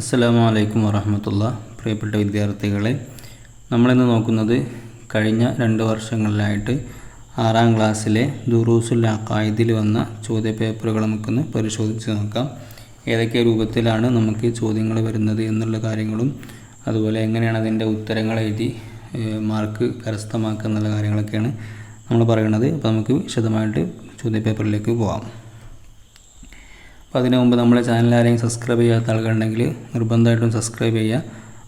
അസ്സലാമു അലൈക്കും വറഹമത്തുള്ള. പ്രിയപ്പെട്ട വിദ്യാർത്ഥികളെ നമ്മളിന്ന് നോക്കുന്നത് കഴിഞ്ഞ രണ്ട് വർഷങ്ങളിലായിട്ട് ആറാം ക്ലാസ്സിലെ ദുറൂസുൽ അക്കായതിൽ വന്ന ചോദ്യപേപ്പറുകൾ നമുക്കൊന്ന് പരിശോധിച്ച് നോക്കാം. ഏതൊക്കെ രൂപത്തിലാണ് നമുക്ക് ചോദ്യങ്ങൾ വരുന്നത് എന്നുള്ള കാര്യങ്ങളും അതുപോലെ എങ്ങനെയാണ് അതിന്റെ ഉത്തരങ്ങൾ എഴുതി മാർക്ക് കരസ്ഥമാക്കുക എന്നുള്ള കാര്യങ്ങളൊക്കെയാണ് നമ്മൾ പറയുന്നത്. അപ്പോൾ നമുക്ക് വിശദമായിട്ട് ചോദ്യപേപ്പറിലേക്ക് പോകാം അപ്പോൾ അതിനു മുമ്പ് നമ്മളെ ചാനൽ ആരെങ്കിലും സബ്സ്ക്രൈബ് ചെയ്യാത്ത ആൾക്കാരുണ്ടെങ്കിൽ നിർബന്ധമായിട്ടും സബ്സ്ക്രൈബ് ചെയ്യുക.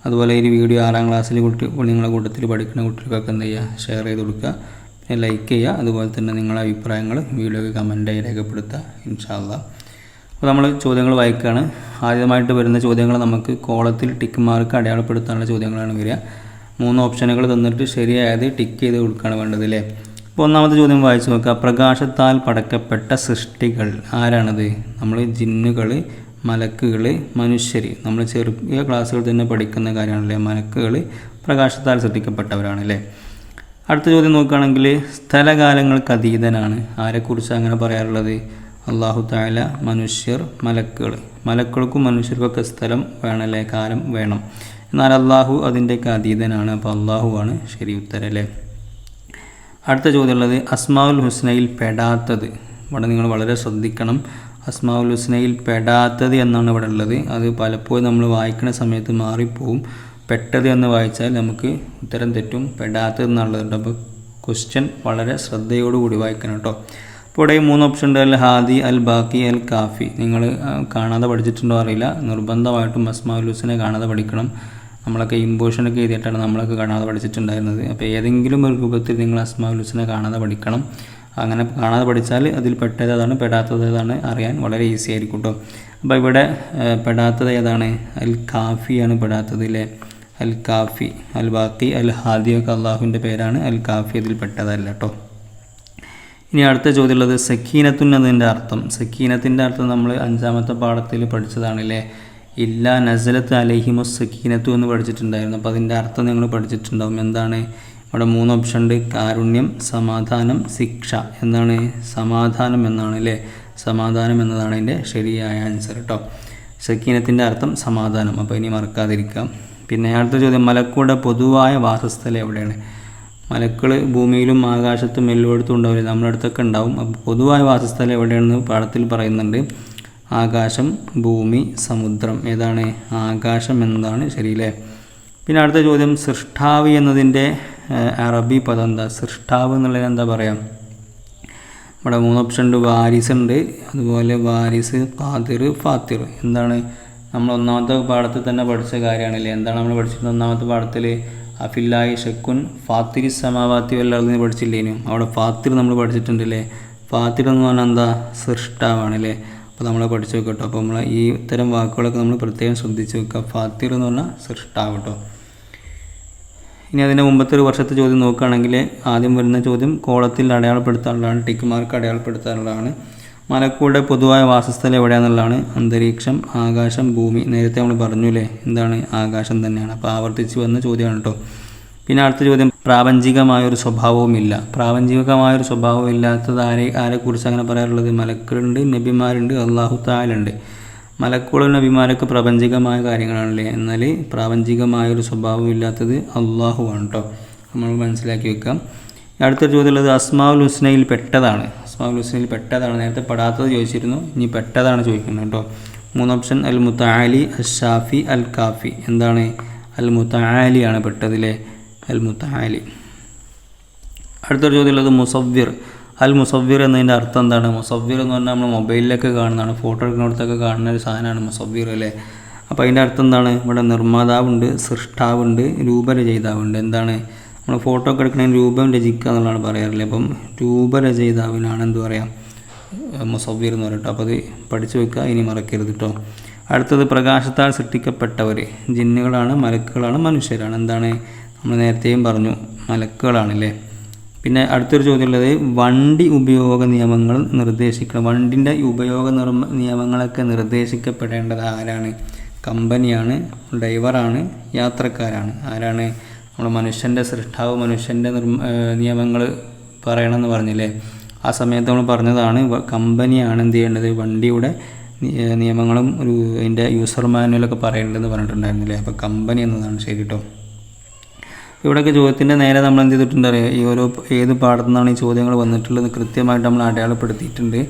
അതുപോലെ ഈ വീഡിയോ ആറാം ക്ലാസ്സിൽ കുട്ടി നിങ്ങളുടെ കൂട്ടത്തിൽ പഠിക്കുന്ന കുട്ടികൾക്കൊക്കെ എന്ത് ചെയ്യുക? ഷെയർ ചെയ്ത് കൊടുക്കുക. പിന്നെ ലൈക്ക് ചെയ്യുക. അതുപോലെ തന്നെ നിങ്ങളുടെ അഭിപ്രായങ്ങൾ വീഡിയോയ്ക്ക് കമന്റായി രേഖപ്പെടുത്തുക. ഇൻഷാല്ല അപ്പോൾ നമ്മൾ ചോദ്യങ്ങൾ വായിക്കുകയാണ് ആദ്യമായിട്ട് വരുന്ന ചോദ്യങ്ങൾ നമുക്ക് കോളത്തിൽ ടിക്ക് മാർക്ക് അടയാളപ്പെടുത്താനുള്ള ചോദ്യങ്ങളാണ് വരിക. മൂന്ന് ഓപ്ഷനുകൾ തന്നിട്ട് ശരിയായത് ടിക്ക് ചെയ്ത് കൊടുക്കുകയാണ് വേണ്ടത് അല്ലേ അപ്പോൾ ഒന്നാമത്തെ ചോദ്യം വായിച്ചു നോക്കുക പ്രകാശത്താൽ പടക്കപ്പെട്ട സൃഷ്ടികൾ ആരാണത്? നമ്മൾ ജിന്നുകൾ മലക്കുകൾ മനുഷ്യർ നമ്മൾ ചെറിയ ക്ലാസ്സുകൾ തന്നെ പഠിക്കുന്ന കാര്യമാണല്ലേ? മലക്കുകൾ പ്രകാശത്താൽ സൃഷ്ടിക്കപ്പെട്ടവരാണല്ലേ? അടുത്ത ചോദ്യം നോക്കുകയാണെങ്കിൽ സ്ഥലകാലങ്ങൾക്ക് അതീതനാണ്. ആരെക്കുറിച്ച് അങ്ങനെ പറയാറുള്ളത്? അള്ളാഹു താല മനുഷ്യർ മലക്കുകൾ മലക്കുകൾക്കും മനുഷ്യർക്കൊക്കെ സ്ഥലം വേണമല്ലേ കാലം വേണം. എന്നാൽ അള്ളാഹു അതിന്റെയൊക്കെ അതീതനാണ്. അപ്പോൾ അള്ളാഹു ആണ് ശരി ഉത്തരം അല്ലേ? അടുത്ത ചോദ്യം ചോദ്യമുള്ളത് അസ്മാവുൽ ഹുസ്നയിൽ പെടാത്തത്. ഇവിടെ നിങ്ങൾ വളരെ ശ്രദ്ധിക്കണം. അസ്മാവുൽ ഹുസ്നയിൽ പെടാത്തത് എന്നാണ് ഇവിടെ ഉള്ളത്. അത് പലപ്പോഴും നമ്മൾ വായിക്കുന്ന സമയത്ത് മാറിപ്പോവും. പെട്ടത് എന്ന് വായിച്ചാൽ നമുക്ക് ഉത്തരം തെറ്റും പെടാത്തത് എന്നുള്ളതുണ്ട്. അപ്പോൾ ക്വസ്റ്റ്യൻ വളരെ ശ്രദ്ധയോടുകൂടി വായിക്കണം കേട്ടോ. അപ്പോൾ ഇവിടെ മൂന്ന് ഓപ്ഷൻ ഉണ്ട്. അൽ ഹാദി അൽ ബാക്കി അൽ കാഫി. നിങ്ങൾ കാണാതെ പഠിച്ചിട്ടുണ്ടോ അറിയില്ല. നിർബന്ധമായിട്ടും അസ്മാവുൽ ഹുസ്നെ കാണാതെ പഠിക്കണം. നമ്മളൊക്കെ ഇമ്പോഷനൊക്കെ എഴുതിയിട്ടാണ് നമ്മളൊക്കെ കാണാതെ പഠിച്ചിട്ടുണ്ടായിരുന്നത്. അപ്പോൾ ഏതെങ്കിലും ഒരു രൂപത്തിൽ നിങ്ങൾ അസ്മാഉൽ ഹുസ്ന കാണാതെ പഠിക്കണം. അങ്ങനെ കാണാതെ പഠിച്ചാൽ അതിൽ പെട്ടത് ഏതാണ്? പെടാത്തത് ഏതാണ്? അറിയാൻ വളരെ ഈസി ആയിരിക്കും കേട്ടോ അപ്പോൾ ഇവിടെ പെടാത്തത് ഏതാണ്? അൽ കാഫിയാണ് പെടാത്തത് അല്ലേ അൽ കാഫി അൽ ബാക്കി അൽ ഹാദിയൊക്കെ അള്ളാഹുവിന്റെ പേരാണ്. അൽ കാഫി അതിൽ പെട്ടതല്ല കേട്ടോ ഇനി അടുത്ത ചോദ്യമുള്ളത് സക്കീനത്തുൻ എന്നതിന്റെ അർത്ഥം. സക്കീനത്തിന്റെ അർത്ഥം നമ്മൾ അഞ്ചാമത്തെ പാഠത്തിൽ പഠിച്ചതാണല്ലേ ഇല്ല നസലത്ത് അലഹിമു സക്കീനത്തു എന്ന് പഠിച്ചിട്ടുണ്ടായിരുന്നു. അപ്പോൾ അതിന്റെ അർത്ഥം നിങ്ങൾ പഠിച്ചിട്ടുണ്ടാവും. എന്താണ്? ഇവിടെ മൂന്ന് ഓപ്ഷൻ ഉണ്ട്. കാരുണ്യം സമാധാനം ശിക്ഷ എന്താണ് സമാധാനം എന്നാണ് അല്ലേ? സമാധാനം എന്നതാണ് അതിന്റെ ശരിയായ ആൻസർ കേട്ടോ സക്കീനത്തിന്റെ അർത്ഥം സമാധാനം. അപ്പോൾ ഇനി മറക്കാതിരിക്കാം. പിന്നെ അടുത്ത ചോദ്യം. മലക്കൂടെ പൊതുവായ വാസസ്ഥലം എവിടെയാണ്? മലക്കൾ ഭൂമിയിലും ആകാശത്തും എല്ലായിടത്തും ഉണ്ടാവില്ല? നമ്മുടെ അടുത്തൊക്കെ ഉണ്ടാവും. അപ്പോൾ പൊതുവായ വാസസ്ഥലം എവിടെയാണെന്ന് പാഠത്തിൽ പറയുന്നുണ്ട്. ആകാശം ഭൂമി സമുദ്രം. ഏതാണ്? ആകാശം എന്നതാണ് ശരിയല്ലേ? പിന്നെ അടുത്ത ചോദ്യം സൃഷ്ടാവ് എന്നതിന്റെ അറബി പദം എന്താ? സൃഷ്ടാവ് എന്നുള്ളതിന് എന്താ പറയുക ഇവിടെ മൂന്ന് ഓപ്ഷൻ ഉണ്ട്. വാരിസ് ഉണ്ട്. അതുപോലെ വാരിസ് ഖാദിർ ഫാത്തിർ. എന്താണ്? നമ്മൾ ഒന്നാമത്തെ പാഠത്തിൽ തന്നെ പഠിച്ച കാര്യമാണല്ലേ? എന്താണ് നമ്മൾ പഠിച്ചിരുന്നത് ഒന്നാമത്തെ പാഠത്തിൽ? അഫില്ലായി ഷെക്കുൻ ഫാത്തിരി സമാവാത്തി വല്ലാതെ പഠിച്ചില്ലേനും. അവിടെ ഫാത്തിർ നമ്മൾ പഠിച്ചിട്ടുണ്ടല്ലേ? ഫാത്തിർ എന്ന് പറഞ്ഞാൽ എന്താ? സൃഷ്ടാവാണല്ലേ? അപ്പോൾ നമ്മൾ പഠിച്ചു വെക്കട്ടോ അപ്പോൾ നമ്മൾ ഈ ഇത്തരം വാക്കുകളൊക്കെ നമ്മൾ പ്രത്യേകം ശ്രദ്ധിച്ച് വെക്കുക ഫാത്തിർ എന്ന് പറഞ്ഞാൽ സൃഷ്ടാവ് കേട്ടോ ഇനി അതിന്റെ മുമ്പത്തെ ഒരു വർഷത്തെ ചോദ്യം നോക്കുകയാണെങ്കിൽ ആദ്യം വരുന്ന ചോദ്യം കോളത്തിൽ അടയാളപ്പെടുത്താനുള്ളതാണ് ടിക്ക് മാർക്ക് അടയാളപ്പെടുത്താനുള്ളതാണ്. മലക്കൂടെ പൊതുവായ വാസസ്ഥലം എവിടെയാണെന്നുള്ളതാണ് അന്തരീക്ഷം ആകാശം ഭൂമി നേരത്തെ നമ്മൾ പറഞ്ഞു അല്ലേ എന്താണ് ആകാശം തന്നെയാണ്. അപ്പോൾ ആവർത്തിച്ച് വന്ന ചോദ്യമാണ് കേട്ടോ പിന്നെ അടുത്ത ചോദ്യം പ്രാപഞ്ചികമായൊരു സ്വഭാവവുമില്ല. പ്രാപഞ്ചികമായൊരു സ്വഭാവം ഇല്ലാത്തത് ആരെ ആരെക്കുറിച്ച് അങ്ങനെ പറയാറുള്ളത്? മലക്കുണ്ട് നബിമാരുണ്ട് അള്ളാഹു താലുണ്ട് മലക്കുകളും നബിമാരൊക്കെ പ്രപഞ്ചികമായ കാര്യങ്ങളാണല്ലേ? എന്നാൽ പ്രാപഞ്ചികമായൊരു സ്വഭാവം ഇല്ലാത്തത് അള്ളാഹുവാണ് കേട്ടോ നമ്മൾ മനസ്സിലാക്കി വെക്കാം. അടുത്ത ചോദ്യമുള്ളത് അസ്മാവുൽ ഹുസ്നയിൽ പെട്ടതാണ്. അസ്മാവുൽ ഹുസ്നയിൽ പെട്ടതാണ്. നേരത്തെ പെടാത്തത് ചോദിച്ചിരുന്നു. ഇനി പെട്ടതാണ് ചോദിക്കുന്നത് കേട്ടോ മൂന്ന് ഓപ്ഷൻ. അൽ മുത്താലി അൽ ഷാഫി അൽ കാഫി. എന്താണ്? അൽ മുത്താലിയാണ് പെട്ടതിലെ അൽ മുത്താലി അടുത്തൊരു ചോദ്യമുള്ളത് മുസവ്വിർ. അൽ മുസവ്വിർ എന്നതിന്റെ അർത്ഥം എന്താണ്? മുസവ്വിർ എന്ന് പറഞ്ഞാൽ നമ്മൾ മൊബൈലിലൊക്കെ കാണുന്നതാണ്. ഫോട്ടോ എടുക്കുന്നിടത്തൊക്കെ കാണുന്ന ഒരു സാധനമാണ് മുസവ്വിർ അല്ലേ? അപ്പോൾ അതിന്റെ അർത്ഥം എന്താണ്? ഇവിടെ നിർമ്മാതാവുണ്ട് സൃഷ്ടാവുണ്ട് രൂപരചയിതാവുണ്ട്. എന്താണ്? നമ്മൾ ഫോട്ടോ ഒക്കെ എടുക്കണമെങ്കിൽ രൂപം രചിക്കുക എന്നുള്ളതാണ് പറയാറില്ലേ അപ്പം രൂപരചയിതാവിനാണ് എന്ത് പറയുക മുസവ്വിർ എന്ന് പറയട്ടോ അപ്പോൾ അത് പഠിച്ചു വെക്കുക ഇനി മറക്കരുത് കേട്ടോ അടുത്തത് പ്രകാശത്താൽ സൃഷ്ടിക്കപ്പെട്ടവർ ജിന്നുകളാണ് മലക്കുകളാണ് മനുഷ്യരാണ്. എന്താണ്? നമ്മൾ നേരത്തെയും പറഞ്ഞു മലക്കുകളാണല്ലേ? പിന്നെ അടുത്തൊരു ചോദ്യമുള്ളത് വണ്ടി ഉപയോഗ നിയമങ്ങൾ നിർദ്ദേശിക്കണം. വണ്ടിന്റെ ഉപയോഗ നിർമ്മ നിയമങ്ങളൊക്കെ നിർദ്ദേശിക്കപ്പെടേണ്ടത് ആരാണ്? കമ്പനിയാണ് ഡ്രൈവറാണ് യാത്രക്കാരാണ്. ആരാണ്? നമ്മൾ മനുഷ്യന്റെ സൃഷ്ടാവ് മനുഷ്യന്റെ നിയമങ്ങൾ പറയണമെന്ന് പറഞ്ഞില്ലേ? ആ സമയത്ത് നമ്മൾ പറഞ്ഞതാണ് കമ്പനിയാണ് എന്ത് ചെയ്യേണ്ടത്? വണ്ടിയുടെ നിയമങ്ങളും ഒരു അതിന്റെ യൂസർ മാനുവലൊക്കെ പറയേണ്ടതെന്ന് പറഞ്ഞിട്ടുണ്ടായിരുന്നില്ലേ? അപ്പോൾ കമ്പനി എന്നതാണ് ശരി കേട്ടോ. ഇവിടെയൊക്കെ ചോദ്യത്തിന്റെ നേരെ നമ്മൾ എന്ത് ചെയ്തിട്ടുണ്ട് അറിയാം? ഈ ഓരോ ഏത് പാഠത്തു നിന്നാണ് ഈ ചോദ്യങ്ങൾ വന്നിട്ടുള്ളത് കൃത്യമായിട്ട് നമ്മൾ അടയാളപ്പെടുത്തിയിട്ടുണ്ട്.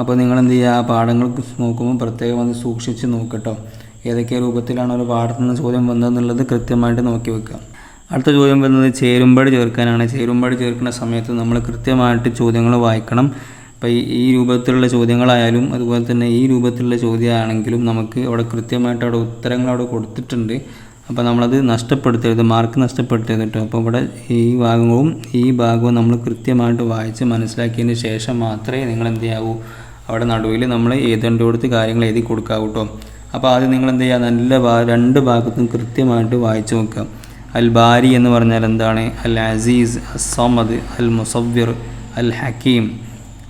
അപ്പോൾ നിങ്ങൾ എന്ത് ചെയ്യുക? ആ പാഠങ്ങൾ നോക്കുമ്പോൾ പ്രത്യേകം അത് സൂക്ഷിച്ച് നോക്കട്ടോ. ഏതൊക്കെ രൂപത്തിലാണ് ഒരു പാഠത്തു നിന്ന് ചോദ്യം വന്നതെന്നുള്ളത് കൃത്യമായിട്ട് നോക്കി വെക്കുക. അടുത്ത ചോദ്യം വരുന്നത് ചേരുമ്പടി ചേർക്കാനാണ്. ചേരുമ്പടി ചേർക്കുന്ന സമയത്ത് നമ്മൾ കൃത്യമായിട്ട് ചോദ്യങ്ങൾ വായിക്കണം. അപ്പോൾ ഈ രൂപത്തിലുള്ള ചോദ്യങ്ങളായാലും അതുപോലെ തന്നെ ഈ രൂപത്തിലുള്ള ചോദ്യമാണെങ്കിലും നമുക്ക് അവിടെ കൃത്യമായിട്ട് അവിടെ ഉത്തരങ്ങൾ അവിടെ കൊടുത്തിട്ടുണ്ട്. അപ്പോൾ നമ്മളത് നഷ്ടപ്പെടുത്തരുത് മാർക്ക് നഷ്ടപ്പെടുത്തരുത് കേട്ടോ അപ്പോൾ ഇവിടെ ഈ ഭാഗവും ഈ ഭാഗവും നമ്മൾ കൃത്യമായിട്ട് വായിച്ച് മനസ്സിലാക്കിയതിന് ശേഷം മാത്രമേ നിങ്ങൾ എന്ത് ചെയ്യാവൂ? അവിടെ നടുവിൽ നമ്മൾ എഴുതേണ്ട കൊടുത്ത് കാര്യങ്ങൾ എഴുതി കൊടുക്കാവൂ കേട്ടോ അപ്പോൾ ആദ്യം നിങ്ങൾ എന്ത് ചെയ്യുക? നല്ല രണ്ട് ഭാഗത്തും കൃത്യമായിട്ട് വായിച്ചു നോക്കുക. അൽ ബാരി എന്ന് പറഞ്ഞാൽ എന്താണ്? അൽ അസീസ് അസമദ് അൽ മുസവ്വിർ അൽ ഹക്കീം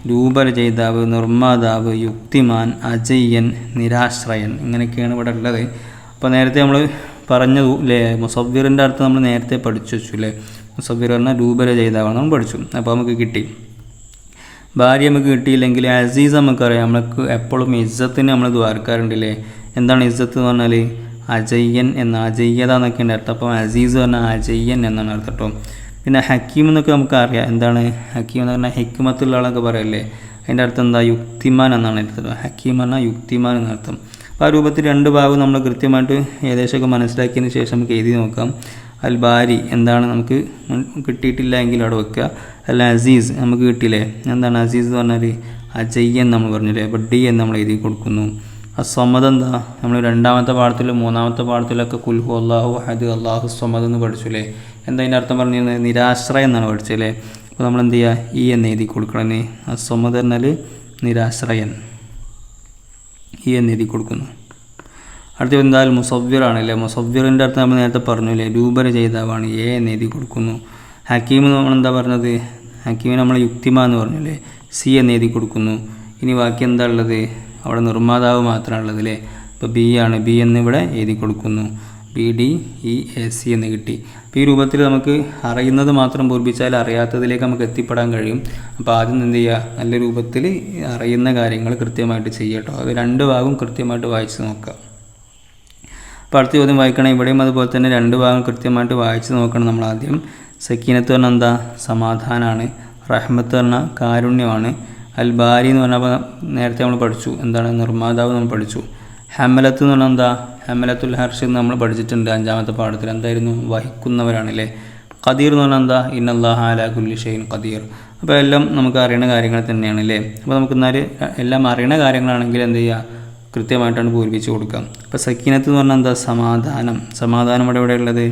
രൂപരചയിതാവ് നിർമ്മാതാവ് യുക്തിമാൻ അജയ്യൻ നിരാശ്രയൻ. ഇങ്ങനെയൊക്കെയാണ് ഇവിടെ ഉള്ളത്. അപ്പോൾ നേരത്തെ നമ്മൾ പറഞ്ഞു അല്ലേ മുസവ്വിറിന്റെ അർത്ഥം നമ്മൾ നേരത്തെ പഠിച്ചു വെച്ചു അല്ലേ മുസവ്വിർ പറഞ്ഞാൽ രൂപരചയിതാവാണ് നമ്മൾ പഠിച്ചു. അപ്പോൾ നമുക്ക് കിട്ടി. ഭാര്യ നമുക്ക് കിട്ടിയില്ലെങ്കിൽ അസീസ് നമുക്കറിയാം. നമുക്ക് എപ്പോഴും ഇജ്ജത്തിന് നമ്മൾ ദ്വാരക്കാറുണ്ടല്ലേ എന്താണ് ഇജ്ജത്ത് എന്ന് പറഞ്ഞാൽ? അജയ്യൻ എന്ന അജയ്യത എന്നൊക്കെ ഉണ്ട് അർത്ഥം. അപ്പം അസീസ് പറഞ്ഞാൽ അജയ്യൻ എന്നാണ് അർത്ഥം കേട്ടോ പിന്നെ ഹക്കീം എന്നൊക്കെ നമുക്ക് അറിയാം. എന്താണ്? ഹക്കീം എന്ന് പറഞ്ഞാൽ ഹിക്മത്തുള്ള ആളൊക്കെ പറയല്ലേ? അതിന്റെ അർത്ഥം എന്താ? യുക്തിമാൻ എന്നാണ് അർത്ഥം. ഹക്കീം പറഞ്ഞാൽ യുക്തിമാൻ എന്നർത്ഥം ആ രൂപത്തിൽ രണ്ട് ഭാഗവും നമ്മൾ കൃത്യമായിട്ട് ഏകദേശമൊക്കെ മനസ്സിലാക്കിയതിന് ശേഷം നമുക്ക് എഴുതി നോക്കാം. അൽ ബാരി എന്താണ് നമുക്ക് കിട്ടിയിട്ടില്ല എങ്കിൽ അവിടെ വെക്കുക. അൽ അസീസ് നമുക്ക് കിട്ടിയില്ലേ? എന്താണ് അസീസ് എന്ന് പറഞ്ഞാൽ അജയ്യൻ നമ്മൾ പറഞ്ഞില്ലേ? അപ്പോൾ ഡി എന്ന് നമ്മൾ എഴുതി കൊടുക്കുന്നു. അസ്വമത് എന്താ? നമ്മൾ രണ്ടാമത്തെ പാഠത്തിലും മൂന്നാമത്തെ പാഠത്തിലൊക്കെ കുൽഹു അള്ളാഹു ഹദ് അള്ളാഹു സ്വമത് എന്ന് പഠിച്ചില്ലേ? എന്താ അതിന്റെ അർത്ഥം പറഞ്ഞിരുന്നത് നിരാശ്രയം എന്നാണ് പഠിച്ചല്ലേ അപ്പോൾ നമ്മൾ എന്ത് ചെയ്യുക? ഈ എന്ന് എഴുതി കൊടുക്കണം. അസ്വമത് എന്നാൽ നിരാശ്രയൻ. ഈ എന്ന് എഴുതി കൊടുക്കുന്നു. അടുത്ത എന്തായാലും മുസവ്വിറാണ് അല്ലേ? മുസവ്വിറിന്റെ അർത്ഥം നമ്മൾ നേരത്തെ പറഞ്ഞു അല്ലേ? രൂപര ചെയ്താവാണ് എ എന്ന് എഴുതി കൊടുക്കുന്നു. ഹക്കീം നമ്മൾ എന്താ പറഞ്ഞത്? ഹക്കീമിന് നമ്മൾ യുക്തിമ എന്ന് പറഞ്ഞു അല്ലേ? സി എന്ന് എഴുതി കൊടുക്കുന്നു. ഇനി ബാക്കി എന്താ ഉള്ളത്? അവിടെ നിർമ്മാതാവ് മാത്രമാണ് ഉള്ളത് അല്ലേ? ഇപ്പോൾ ബി ആണ്. ബി എന്നിവിടെ എഴുതി കൊടുക്കുന്നു. B D E A C എന്ന് കിട്ടി. അപ്പോൾ ഈ രൂപത്തിൽ നമുക്ക് അറിയുന്നത് മാത്രം പൂർപ്പിച്ചാൽ അറിയാത്തതിലേക്ക് നമുക്ക് എത്തിപ്പെടാൻ കഴിയും. അപ്പോൾ ആദ്യം എന്ത് ചെയ്യുക? നല്ല രൂപത്തിൽ അറിയുന്ന കാര്യങ്ങൾ കൃത്യമായിട്ട് ചെയ്യട്ടോ അത് രണ്ട് ഭാഗവും കൃത്യമായിട്ട് വായിച്ച് നോക്കുക. അപ്പോൾ അടുത്ത ചോദ്യം വായിക്കണം. ഇവിടെയും അതുപോലെ തന്നെ രണ്ട് ഭാഗം കൃത്യമായിട്ട് വായിച്ച് നോക്കണം നമ്മൾ ആദ്യം. സക്കീനത്ത് പറഞ്ഞാൽ എന്താ? സമാധാനമാണ് റഹ്മത്ത് പറഞ്ഞാൽ കാരുണ്യമാണ്. അൽബാരി എന്ന് പറഞ്ഞാൽ നേരത്തെ നമ്മൾ പഠിച്ചു. എന്താണ്? നിർമ്മാതാവ് നമ്മൾ പഠിച്ചു. ഹമലത്ത് എന്ന് പറഞ്ഞാൽ എന്താ? ഹമലത്തുൽ ഹർഷ് നമ്മൾ പഠിച്ചിട്ടുണ്ട് അഞ്ചാമത്തെ പാഠത്തിൽ. എന്തായിരുന്നു? വഹിക്കുന്നവരാണല്ലേ. ഖദീർ എന്ന് പറഞ്ഞാൽ എന്താ? ഇന്നല്ലാഹ അലാ കുല്ലി ഷെയ്ൻ ഖദീർ. അപ്പോൾ എല്ലാം നമുക്ക് അറിയണ കാര്യങ്ങൾ തന്നെയാണ് അല്ലേ അപ്പോൾ നമുക്ക് എന്നാൽ എല്ലാം അറിയണ കാര്യങ്ങളാണെങ്കിൽ എന്ത് ചെയ്യുക? കൃത്യമായിട്ടാണ് പൂരിപ്പിച്ച് കൊടുക്കുക. അപ്പോൾ സക്കീനത്ത് എന്ന് പറഞ്ഞാൽ എന്താ? സമാധാനം. സമാധാനം ഇവിടെ ഇവിടെ ഉള്ളത്?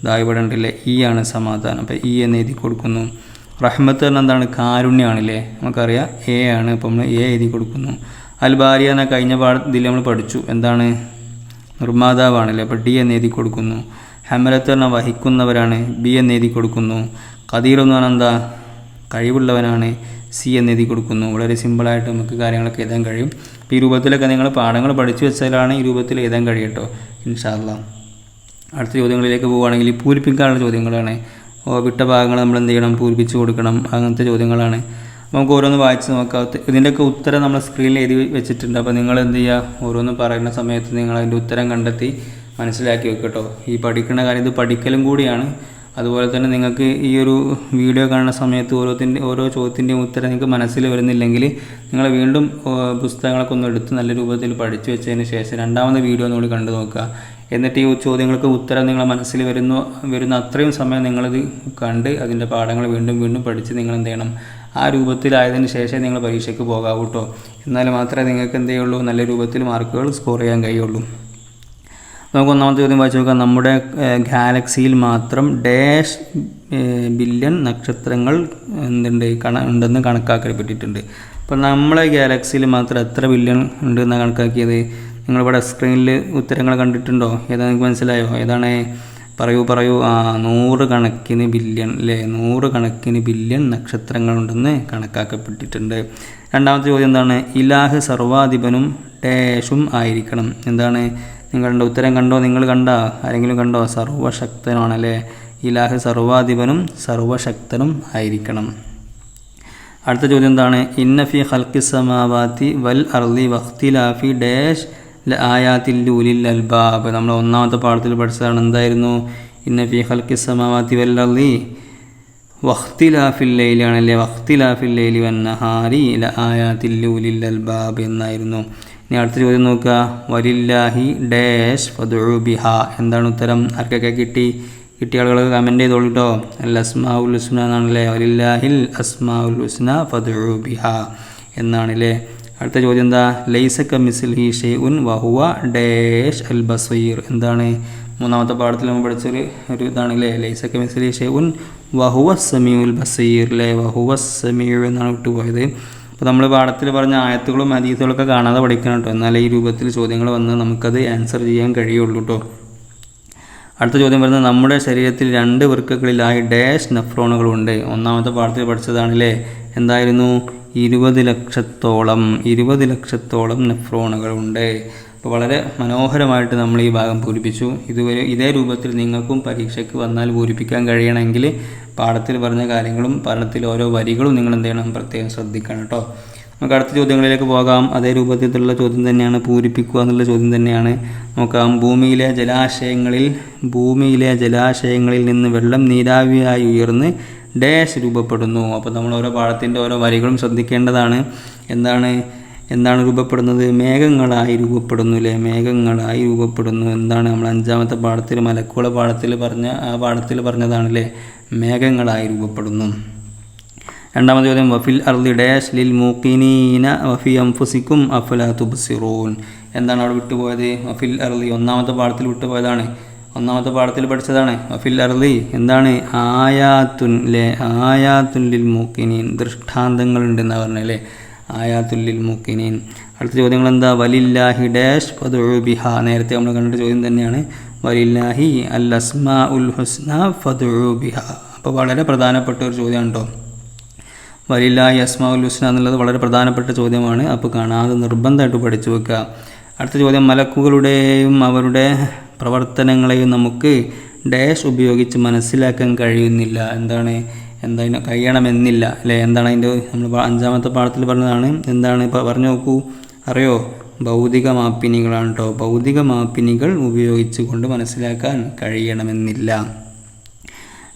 ഇതാ ഇവിടെ ഉണ്ടല്ലേ. ഈ ആണ് സമാധാനം. അപ്പോൾ ഈ എന്ന് എഴുതി കൊടുക്കുന്നു. റഹ്മത്ത് പറഞ്ഞാൽ എന്താണ്? കാരുണ്യമാണല്ലേ. നമുക്കറിയാം. എ ആണ്. അപ്പോൾ നമ്മൾ എ എഴുതി കൊടുക്കുന്നു. അൽ ബാരിയ എന്ന കഴിഞ്ഞ പാഠത്തിൽ നമ്മൾ പഠിച്ചു. എന്താണ്? നിർമ്മാതാവാണല്ലേ? അപ്പോൾ ഡി എന്ന് എഴുതി കൊടുക്കുന്നു. ഹമലത്ത് പറഞ്ഞാൽ വഹിക്കുന്നവരാണ്. ബി എന്ന് എഴുതി കൊടുക്കുന്നു. കദീർ എന്ന് പറഞ്ഞാൽ എന്താ? കഴിവുള്ളവനാണ്. സി എന്ന് എഴുതി കൊടുക്കുന്നു. വളരെ സിമ്പിളായിട്ട് നമുക്ക് കാര്യങ്ങളൊക്കെ എഴുതാൻ കഴിയും. അപ്പോൾ ഈ രൂപത്തിലൊക്കെ നിങ്ങൾ പാഠങ്ങൾ പഠിച്ചു വെച്ചാലാണ് ഈ രൂപത്തിൽ എഴുതാൻ കഴിയട്ടോ? ഇൻഷാല്ല അടുത്ത ചോദ്യങ്ങളിലേക്ക് പോവുകയാണെങ്കിൽ പൂരിപ്പിക്കാനുള്ള ചോദ്യങ്ങളാണ്. വിട്ട ഭാഗങ്ങൾ നമ്മൾ എന്ത് ചെയ്യണം? പൂരിപ്പിച്ച് കൊടുക്കണം. അങ്ങനത്തെ ചോദ്യങ്ങളാണ്. നമുക്ക് ഓരോന്ന് വായിച്ച് നോക്കാം. ഇതിന്റെയൊക്കെ ഉത്തരം നമ്മൾ സ്ക്രീനിൽ എഴുതി വെച്ചിട്ടുണ്ട്. അപ്പോൾ നിങ്ങൾ എന്ത് ചെയ്യുക ഓരോന്ന് പറയുന്ന സമയത്ത് നിങ്ങൾ അതിന്റെ ഉത്തരം കണ്ടെത്തി മനസ്സിലാക്കി വെക്കട്ടോ ഈ പഠിക്കുന്ന കാര്യം ഇത് പഠിക്കലും കൂടിയാണ്. അതുപോലെ തന്നെ നിങ്ങൾക്ക് ഈ ഒരു വീഡിയോ കാണുന്ന സമയത്ത് ഓരോത്തിന്റെ ഓരോ ചോദ്യത്തിന്റെയും ഉത്തരം നിങ്ങൾക്ക് മനസ്സിൽ വരുന്നില്ലെങ്കിൽ നിങ്ങൾ വീണ്ടും പുസ്തകങ്ങളൊക്കെ ഒന്ന് എടുത്ത് നല്ല രൂപത്തിൽ പഠിച്ചു വെച്ചതിന് ശേഷം രണ്ടാമത് വീഡിയോ ഒന്നുകൂടി കണ്ടു നോക്കുക. എന്നിട്ട് ഈ ചോദ്യങ്ങൾക്ക് ഉത്തരം നിങ്ങൾ മനസ്സിൽ വരുന്നു വരുന്ന അത്രയും സമയം നിങ്ങളിത് കണ്ട് അതിന്റെ പാഠങ്ങൾ വീണ്ടും വീണ്ടും പഠിച്ച് നിങ്ങൾ എന്ത് ചെയ്യണം? ആ രൂപത്തിലായതിന് ശേഷം നിങ്ങൾ പരീക്ഷയ്ക്ക് പോകാവൂ കേട്ടോ എന്നാൽ മാത്രമേ നിങ്ങൾക്ക് എന്ത് ചെയ്യുള്ളൂ? നല്ല രൂപത്തിൽ മാർക്കുകൾ സ്കോർ ചെയ്യാൻ കഴിയുള്ളൂ. നമുക്ക് ഒന്നാമത്തെ ചോദ്യം വായിച്ചു നോക്കാം. നമ്മുടെ ഗാലക്സിയിൽ മാത്രം ഡാഷ് ബില്യൺ നക്ഷത്രങ്ങൾ എന്തുണ്ട്? കണ ഉണ്ടെന്ന് കണക്കാക്കപ്പെട്ടിട്ടുണ്ട്. അപ്പോൾ നമ്മളെ ഗാലക്സിയിൽ മാത്രം എത്ര ബില്യൺ ഉണ്ടെന്ന് കണക്കാക്കിയത്? നിങ്ങളിവിടെ സ്ക്രീനിൽ ഉത്തരങ്ങൾ കണ്ടിട്ടുണ്ടോ? ഏതാ നിങ്ങൾക്ക് മനസ്സിലായോ? ഏതാണ് പറയൂ പറയൂ. ആ നൂറ് കണക്കിന് ബില്യൺ അല്ലേ നൂറ് കണക്കിന് ബില്യൺ നക്ഷത്രങ്ങളുണ്ടെന്ന് കണക്കാക്കപ്പെട്ടിട്ടുണ്ട്. രണ്ടാമത്തെ ചോദ്യം എന്താണ്? ഇലാഹ് സർവാധിപനും ടേഷും ആയിരിക്കണം. എന്താണ്? നിങ്ങളുടെ ഉത്തരം കണ്ടോ? നിങ്ങൾ കണ്ടോ? ആരെങ്കിലും കണ്ടോ? സർവശക്തനാണല്ലേ? ഇലാഹ് സർവാധിപനും സർവശക്തനും ആയിരിക്കണം. അടുത്ത ചോദ്യം എന്താണ്? ഇന്നഫി ഹൽക്കി സമാവാത്തി വൽ അർലി വഖ്തിലാഫി ഡാഷ് ആയാത്തിൽ ലൂലിൽ അൽബാബ്. നമ്മൾ ഒന്നാമത്തെ പാഠത്തിൽ പഠിച്ചതാണ് എന്തായിരുന്നു? ഇന്ന ഫി ഹൽക്കി സമാവാത്തി അർലി വഖ്തിലാഫിൽ ലൈലാണല്ലേ വഖ്തിലാഫിൽ ലൈലി വന്നഹാരി ല ആയാത്തിൽ ഉലിൽ അൽബാബ് എന്നായിരുന്നു. ഇനി അടുത്ത ചോദ്യം നോക്കുക. വലില്ലാഹി ഡാഷ് ബിഹ. എന്താണ് ഉത്തരം? ആർക്കൊക്കെ കിട്ടി? കിട്ടിയ ആളുകൾ കമന്റ് ചെയ്തോളൂ കേട്ടോ അൽ അസ്മാ ഉൽ ഹുസ്ന എന്നാണല്ലേ? വലില്ലാഹിൽ അസ്മാ ഉൽ ഹുസ്ന ബിഹ എന്നാണല്ലേ? അടുത്ത ചോദ്യം എന്താ? ലൈസക്ക മിസിൽ ഹി ഷെയ് ഉൻ വഹുവ ഡേഷ് അൽ ബസീർ. എന്താണ്? മൂന്നാമത്തെ പാഠത്തിൽ നമ്മൾ പഠിച്ചൊരു ഒരു ഇതാണല്ലേ? ലൈസക്ക മിസിൽ ഹി ഷെയ് ഉൻ വഹുവ സമീഉൽ ബസീർ അല്ലേ വഹുവ സമീർ എന്നാണ് വിട്ടുപോയത്. അപ്പോൾ നമ്മൾ പാഠത്തിൽ പറഞ്ഞ ആയത്തുകളും അതീതുകളൊക്കെ കാണാതെ പഠിക്കണം കേട്ടോ. എന്നാൽ ഈ രൂപത്തിൽ ചോദ്യങ്ങൾ വന്ന് നമുക്കത് ആൻസർ ചെയ്യാൻ കഴിയുള്ളൂ കേട്ടോ. അടുത്ത ചോദ്യം വരുന്നത് നമ്മുടെ ശരീരത്തിൽ രണ്ട് വൃക്കകളിലായി ഡാഷ് നെഫ്രോണുകളുണ്ട്. ഒന്നാമത്തെ പാഠത്തിൽ പഠിച്ചതാണല്ലേ? എന്തായിരുന്നു? ഇരുപത് ലക്ഷത്തോളം ഇരുപത് ലക്ഷത്തോളം നെഫ്രോണുകളുണ്ട് അപ്പോൾ വളരെ മനോഹരമായിട്ട് നമ്മൾ ഈ ഭാഗം പൂരിപ്പിച്ചു. ഇതുവരെ ഇതേ രൂപത്തിൽ നിങ്ങൾക്കും പരീക്ഷയ്ക്ക് വന്നാൽ പൂരിപ്പിക്കാൻ കഴിയണമെങ്കിൽ പാഠത്തിൽ പറഞ്ഞ കാര്യങ്ങളും പാഠത്തിൽ ഓരോ വരികളും നിങ്ങൾ എന്ത് ചെയ്യണം? പ്രത്യേകം ശ്രദ്ധിക്കണം കേട്ടോ. നമുക്ക് അടുത്ത ചോദ്യങ്ങളിലേക്ക് പോകാം. അതേ രൂപത്തിലുള്ള ചോദ്യം തന്നെയാണ് പൂരിപ്പിക്കുക എന്നുള്ള ചോദ്യം തന്നെയാണ്. നോക്കാം. ഭൂമിയിലെ ജലാശയങ്ങളിൽ ഭൂമിയിലെ ജലാശയങ്ങളിൽ നിന്ന് വെള്ളം നീരാവിയായി ഉയർന്ന് ഡാഷ് രൂപപ്പെടുന്നു. അപ്പോൾ നമ്മൾ ഓരോ പാഠത്തിന്റെ ഓരോ വരികളും ശ്രദ്ധിക്കേണ്ടതാണ്. എന്താണ്? എന്താണ് രൂപപ്പെടുന്നത്? മേഘങ്ങളായി രൂപപ്പെടുന്നു അല്ലേ? മേഘങ്ങളായി രൂപപ്പെടുന്നു. എന്താണ് നമ്മൾ അഞ്ചാമത്തെ പാഠത്തിൽ മലക്കുള പാഠത്തിൽ പറഞ്ഞ ആ പാഠത്തിൽ പറഞ്ഞതാണല്ലേ മേഘങ്ങളായി രൂപപ്പെടുന്നു. രണ്ടാമത് ചോദ്യം വഫിൽ അർദി ഡാഷ് ലിൽ മൂക്കിനീന വഫി അംഫുസിക്കും അഫല തുബ്സിറൂൻ. എന്താണ് അവിടെ വിട്ടുപോയത്? വഫിൽ അർദി ഒന്നാമത്തെ പാഠത്തിൽ വിട്ടുപോയതാണ്. ഒന്നാമത്തെ പാഠത്തിൽ പഠിച്ചതാണ് ഫിൽ അർലി എന്താണ്? ആയാത്തുൻ ലെ ആയാത്തുല്ലിൽ ദൃഷ്ടാന്തങ്ങൾ ദൃഷ്ടാന്തങ്ങളുണ്ടെന്നാണ് പറഞ്ഞല്ലേ അല്ലേ ആയാത്തുല്ലിൽ മൂക്കിനീൻ അടുത്ത ചോദ്യങ്ങൾ എന്താ വലില്ലാഹി ഡാഷ് ഫദുഉ ബിഹ നേരത്തെ നമ്മൾ കണ്ട ചോദ്യം തന്നെയാണ് വലില്ലാഹി അൽ അസ്മാ ഉൽ ഹുസ്ന ഫദുഉ ബിഹ അപ്പോൾ വളരെ പ്രധാനപ്പെട്ട ഒരു ചോദ്യമാണ് കേട്ടോ വലില്ലാഹി അസ്മാഉൽ ഹുസ്ന എന്നുള്ളത് വളരെ പ്രധാനപ്പെട്ട ചോദ്യമാണ് അപ്പോൾ കാണാതെ നിർബന്ധമായിട്ട് പഠിച്ചു വെക്കുക. അടുത്ത ചോദ്യം മലക്കുകളുടെയും അവരുടെ പ്രവർത്തനങ്ങളെയും നമുക്ക് ഡാഷ് ഉപയോഗിച്ച് മനസ്സിലാക്കാൻ കഴിയുന്നില്ല. എന്താണ്? എന്താ കഴിയണമെന്നില്ല. അല്ലേ? എന്താണ് അതിന്റെ നമ്മൾ അഞ്ചാമത്തെ പാഠത്തിൽ പറഞ്ഞതാണ്. എന്താണ്? ഇപ്പോൾ പറഞ്ഞു നോക്കൂ. അറിയോ? ഭൗതിക മാപ്പിനികളാണ് കേട്ടോ ഭൗതിക മാപ്പിനികൾ ഉപയോഗിച്ചുകൊണ്ട് മനസ്സിലാക്കാൻ കഴിയണമെന്നില്ല.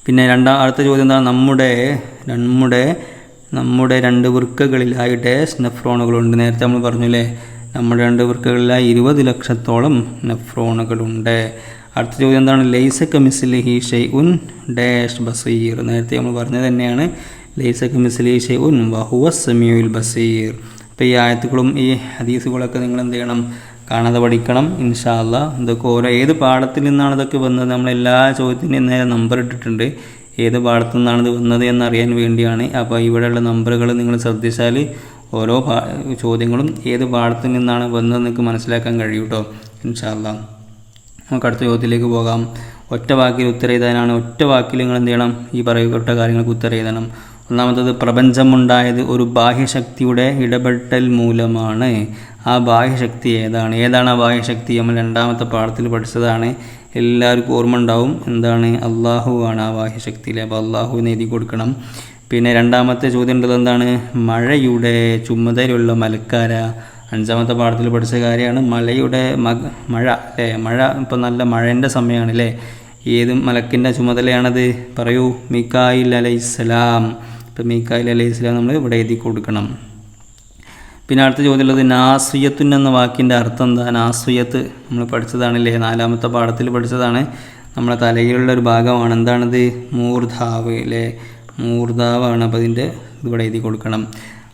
പിന്നെ രണ്ടാം അടുത്ത ചോദ്യം എന്താണ്? നമ്മുടെ നമ്മുടെ നമ്മുടെ രണ്ട് വൃക്കകളിലായി ഡാഷ് നേരത്തെ നമ്മൾ പറഞ്ഞില്ലേ നമ്മുടെ രണ്ട് വൃക്കകളിലായി ഇരുപത് ലക്ഷത്തോളം നെഫ്രോണുകളുണ്ട്. അടുത്ത ചോദ്യം എന്താണ്? ലൈസക്ക മിസ്ലി ഹി ഷെയ് ഉൻ ഡാഷ് ബസീർ. നേരത്തെ നമ്മൾ പറഞ്ഞത് തന്നെയാണ് ലൈസക്ക മിസ്ലി ഷെയ് ഉൻ വഹുവ സമീഉൽ ബസീർ. അപ്പോൾ ഈ ആയത്തുകളും ഈ ഹദീസുകളൊക്കെ നിങ്ങൾ എന്ത് ചെയ്യണം? കാണാതെ പഠിക്കണം. ഇൻഷാല്ല ഇതൊക്കെ ഓരോ ഏത് പാഠത്തിൽ നിന്നാണ് ഇതൊക്കെ വന്നത്? നമ്മൾ എല്ലാ ചോദ്യത്തിന്റെയും നേരെ നമ്പർ ഇട്ടിട്ടുണ്ട്. ഏത് പാഠത്തു നിന്നാണ് ഇത് വന്നത് എന്നറിയാൻ വേണ്ടിയാണ്. അപ്പോൾ ഇവിടെയുള്ള നമ്പറുകൾ നിങ്ങൾ ശ്രദ്ധിച്ചാൽ ഓരോ ചോദ്യങ്ങളും ഏത് പാഠത്തിൽ നിന്നാണ് വന്നത് നിങ്ങൾക്ക് മനസ്സിലാക്കാൻ കഴിയും കേട്ടോ ഇൻഷാല്ല നമുക്ക് അടുത്ത ചോദ്യത്തിലേക്ക് പോകാം. ഒറ്റ വാക്കിൽ ഉത്തരം എഴുതാനാണ് ഒറ്റ വാക്കിൽ നിങ്ങൾ എന്ത് ചെയ്യണം? ഈ പറയപ്പെട്ട കാര്യങ്ങൾക്ക് ഉത്തരം എഴുതണം. ഒന്നാമത്തത് പ്രപഞ്ചമുണ്ടായത് ഒരു ബാഹ്യശക്തിയുടെ ഇടപെട്ടൽ മൂലമാണ്. ആ ബാഹ്യശക്തി ഏതാണ്? ഏതാണ് ആ ബാഹ്യശക്തി? നമ്മൾ രണ്ടാമത്തെ പാഠത്തിൽ പഠിച്ചതാണ്. എല്ലാവർക്കും ഓർമ്മ ഉണ്ടാവും. എന്താണ്? അള്ളാഹു ആണ് ആ ബാഹ്യശക്തിയിൽ അപ്പോൾ അള്ളാഹു എഴുതി കൊടുക്കണം. പിന്നെ രണ്ടാമത്തെ ചോദ്യം ഉള്ളത് എന്താണ്? മഴയുടെ ചുമതലയുള്ള മലക്കാര അഞ്ചാമത്തെ പാഠത്തിൽ പഠിച്ച കാര്യമാണ്. മലയുടെ മക മഴ അല്ലേ? മഴ ഇപ്പം നല്ല മഴേന്റെ സമയമാണ് അല്ലേ ഏത് മലക്കിന്റെ ചുമതലയാണത്. പറയൂ. മിക്കായിൽ അലൈഹിസ്സലാം. ഇപ്പം മിക്കായിൽ അലൈഹി സ്വലാം നമ്മൾ ഇവിടെ എഴുതി കൊടുക്കണം. പിന്നെ അടുത്ത ചോദ്യമുള്ളത് നാസ്രിയത്തുൻ എന്ന വാക്കിന്റെ അർത്ഥം എന്താ? നാസ്രിയത്ത് നമ്മൾ പഠിച്ചതാണല്ലേ? നാലാമത്തെ പാഠത്തിൽ പഠിച്ചതാണ്. നമ്മളെ തലയിലുള്ള ഒരു ഭാഗമാണ്. എന്താണത്? മൂർധാവ് അല്ലേ? മൂർധാവാണ് അപ്പോൾ ഇതിന്റെ ഇവിടെ എഴുതി കൊടുക്കണം.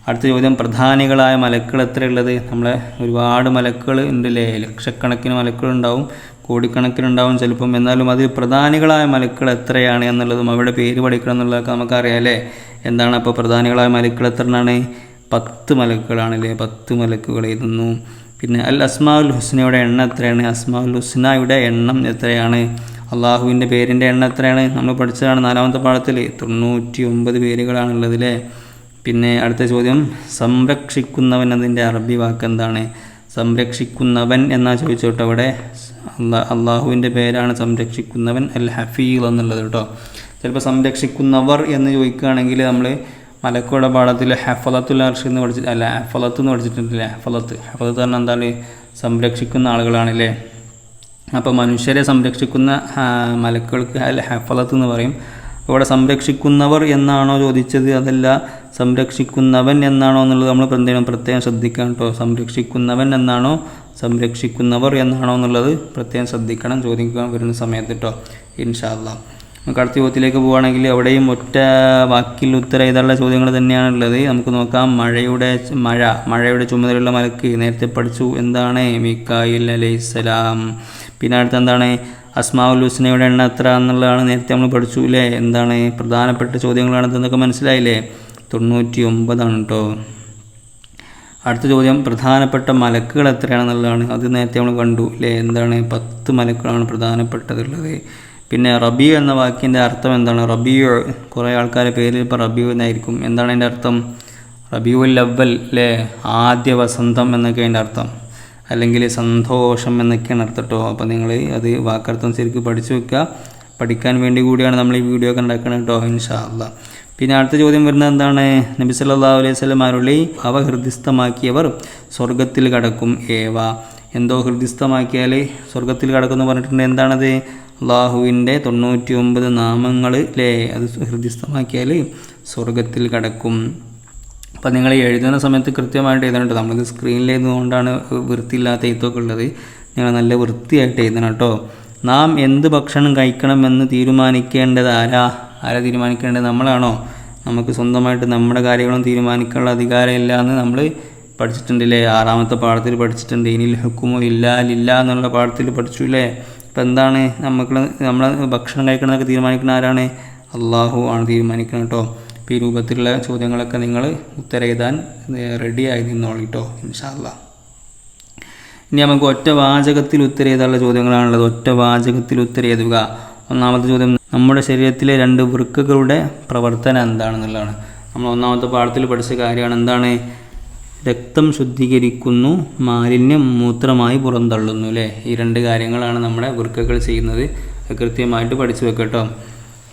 അടുത്ത ചോദ്യം പ്രധാനികളായ മലക്കുകൾ എത്രയുള്ളത്? നമ്മളെ ഒരുപാട് മലക്കുകൾ ഉണ്ടല്ലേ? ലക്ഷക്കണക്കിന് മലക്കുകളുണ്ടാവും കോടിക്കണക്കിനുണ്ടാവും ചിലപ്പം. എന്നാലും അതിൽ പ്രധാനികളായ മലക്കുകൾ എത്രയാണ് എന്നുള്ളതും അവരുടെ പേര് പഠിക്കണം എന്നുള്ളതൊക്കെ നമുക്കറിയാം അല്ലേ? എന്താണ് അപ്പോൾ പ്രധാനികളായ മലക്കുകൾ എത്ര എണ്ണമാണ് പത്ത് മലക്കുകളാണല്ലേ പത്ത് മലക്കുകൾ എഴുതുന്നു. പിന്നെ അൽ അസ്മാഉൽ ഹുസ്നയുടെ എണ്ണം എത്രയാണ്? അസ്മാഉൽ ഹുസ്നയുടെ എണ്ണം എത്രയാണ്? അള്ളാഹുവിന്റെ പേരിന്റെ എണ്ണം എത്രയാണ്? നമ്മൾ പഠിച്ചതാണ് നാലാമത്തെ പാഠത്തിൽ. തൊണ്ണൂറ്റി ഒമ്പത് പേരുകളാണുള്ളത് അല്ലേ പിന്നെ അടുത്ത ചോദ്യം സംരക്ഷിക്കുന്നവൻ അതിന്റെ അറബി വാക്ക് എന്താണ്? സംരക്ഷിക്കുന്നവൻ എന്നാ ചോദിച്ചോട്ടോ അവിടെ? അള്ളാ അള്ളാഹുവിന്റെ പേരാണ് സംരക്ഷിക്കുന്നവൻ അൽ ഹഫീൽ എന്നുള്ളത് കേട്ടോ. ചിലപ്പോൾ സംരക്ഷിക്കുന്നവർ എന്ന് ചോദിക്കുകയാണെങ്കിൽ നമ്മൾ മലക്കുകളുടെ പാഠത്തിൽ ഹെഫലത്തുൽ അർഷ് എന്ന് പഠിച്ചിട്ട് അല്ല ഹെഫലത്ത് എന്ന് പഠിച്ചിട്ടുണ്ടല്ലേ ഹെഫലത്ത്. ഹെഫലത്ത് പറഞ്ഞാൽ എന്താണ്? സംരക്ഷിക്കുന്ന ആളുകളാണല്ലേ അപ്പോൾ മനുഷ്യരെ സംരക്ഷിക്കുന്ന മലക്കുകൾക്ക് അല്ല ഹെഫലത്ത് എന്ന് പറയും. ഇവിടെ സംരക്ഷിക്കുന്നവർ എന്നാണോ ചോദിച്ചത്? അതല്ല സംരക്ഷിക്കുന്നവൻ എന്നാണോ എന്നുള്ളത് നമ്മൾ പ്രത്യേകം പ്രത്യേകം ശ്രദ്ധിക്കണം കേട്ടോ. സംരക്ഷിക്കുന്നവൻ എന്നാണോ സംരക്ഷിക്കുന്നവർ എന്നാണോ എന്നുള്ളത് പ്രത്യേകം ശ്രദ്ധിക്കണം ചോദിക്കാൻ വരുന്ന സമയത്ത് കേട്ടോ. ഇൻഷാല്ല നമുക്ക് അടുത്ത ചോദ്യത്തിലേക്ക് പോവുകയാണെങ്കിൽ അവിടെയും ഒറ്റ വാക്കിൽ ഉത്തരം ചെയ്തുള്ള ചോദ്യങ്ങൾ തന്നെയാണുള്ളത് നമുക്ക് നോക്കാം മഴയുടെ മഴ മഴയുടെ ചുമതലയുള്ള മലക്ക് നേരത്തെ പഠിച്ചു. എന്താണ്? മിക്കായിൽ അലൈഹിസ്സലാം. പിന്നെ അടുത്ത എന്താണ്? അസ്മാവുൽ ഹുസ്നയുടെ എണ്ണ എത്ര എന്നുള്ളതാണ് നേരത്തെ നമ്മൾ പഠിച്ചു അല്ലേ എന്താണ് പ്രധാനപ്പെട്ട ചോദ്യങ്ങളാണ് എന്നൊക്കെ മനസ്സിലായില്ലേ? തൊണ്ണൂറ്റി ഒമ്പതാണ് കേട്ടോ അടുത്ത ചോദ്യം പ്രധാനപ്പെട്ട മലക്കുകൾ എത്രയാണെന്നുള്ളതാണ്. അത് നേരത്തെ നമ്മൾ കണ്ടു അല്ലേ എന്താണ്? പത്ത് മലക്കുകളാണ് പ്രധാനപ്പെട്ടതുള്ളത്. പിന്നെ റബിയു എന്ന വാക്കിന്റെ അർത്ഥം എന്താണ്? റബിയു കുറേ ആൾക്കാരുടെ പേര് ഇപ്പോൾ റബിയു എന്നായിരിക്കും. എന്താണ് അതിന്റെ അർത്ഥം? റബിയുൽ അവൽ അല്ലേ ആദ്യ വസന്തം എന്നൊക്കെ അതിന്റെ അർത്ഥം. അല്ലെങ്കിൽ സന്തോഷം എന്നൊക്കെയാണ് അർത്ഥം കേട്ടോ അപ്പോൾ നിങ്ങൾ അത് വാക്കർത്ഥം ശരിക്കും പഠിച്ചു വെക്കുക. പഠിക്കാൻ വേണ്ടി കൂടിയാണ് നമ്മൾ ഈ വീഡിയോ ഒക്കെ ഉണ്ടാക്കുന്നത് കേട്ടോ ഇൻഷാല്ല പിന്നെ അടുത്ത ചോദ്യം വരുന്നത് എന്താണ്? നബി സല്ലാ അലൈഹി അരുളി അവ ഹൃദിസ്ഥമാക്കിയവർ സ്വർഗത്തിൽ കടക്കും? ഏവ. എന്തോ ഹൃദിസ്ഥമാക്കിയാൽ സ്വർഗത്തിൽ കടക്കുമെന്ന് പറഞ്ഞിട്ടുണ്ട്. എന്താണത്? അള്ളാഹുവിന്റെ തൊണ്ണൂറ്റി ഒമ്പത് നാമങ്ങൾ അല്ലേ അത് ഹൃദിസ്ഥമാക്കിയാൽ സ്വർഗത്തിൽ കടക്കും. അപ്പോൾ നിങ്ങൾ എഴുതുന്ന സമയത്ത് കൃത്യമായിട്ട് എഴുതണം കേട്ടോ നമ്മളിത് സ്ക്രീനിൽ എഴുതുന്നതുകൊണ്ടാണ് വൃത്തിയില്ലാത്ത എഴുത്തൊക്കെ ഉള്ളത്. നിങ്ങൾ നല്ല വൃത്തിയായിട്ട് എഴുതണം കേട്ടോ. നാം എന്ത് ഭക്ഷണം കഴിക്കണമെന്ന് തീരുമാനിക്കേണ്ടത് ആരാ? ആരാ തീരുമാനിക്കേണ്ടത്? നമ്മളാണോ? നമുക്ക് സ്വന്തമായിട്ട് നമ്മുടെ കാര്യങ്ങളും തീരുമാനിക്കാനുള്ള അധികാരമില്ല എന്ന് നമ്മൾ പഠിച്ചിട്ടുണ്ടല്ലേ? ആറാമത്തെ പാഠത്തിൽ പഠിച്ചിട്ടുണ്ട്. ഇനി ഹുക്കുമോ ഇല്ല ഇല്ല എന്നുള്ള പാഠത്തിൽ പഠിച്ചു അല്ലേ? ഇപ്പം എന്താണ്? നമുക്ക് നമ്മൾ ഭക്ഷണം കഴിക്കണമെന്നൊക്കെ തീരുമാനിക്കുന്ന ആരാണ്? അള്ളാഹു ആണ് തീരുമാനിക്കുന്നത് കേട്ടോ. അപ്പോൾ ഈ രൂപത്തിലുള്ള ചോദ്യങ്ങളൊക്കെ നിങ്ങൾ ഉത്തരം എഴുതാൻ റെഡി ആയി നിന്നോളൂ കേട്ടോ ഇൻഷാല്ല ഇനി നമുക്ക് ഒറ്റ വാചകത്തിൽ ഉത്തരം എഴുതാനുള്ള ചോദ്യങ്ങളാണുള്ളത്. ഒറ്റ വാചകത്തിൽ ഉത്തരം എഴുതുക ഒന്നാമത്തെ ചോദ്യം നമ്മുടെ ശരീരത്തിലെ രണ്ട് വൃക്കകളുടെ പ്രവർത്തനം എന്താണെന്നുള്ളതാണ്. നമ്മൾ ഒന്നാമത്തെ പാഠത്തിൽ പഠിച്ച കാര്യമാണ് എന്താണ്? രക്തം ശുദ്ധീകരിക്കുന്നു മാലിന്യം മൂത്രമായി പുറന്തള്ളുന്നു അല്ലേ ഈ രണ്ട് കാര്യങ്ങളാണ് നമ്മുടെ വൃക്കകൾ ചെയ്യുന്നത്. കൃത്യമായിട്ട് പഠിച്ചു വെക്കട്ടോ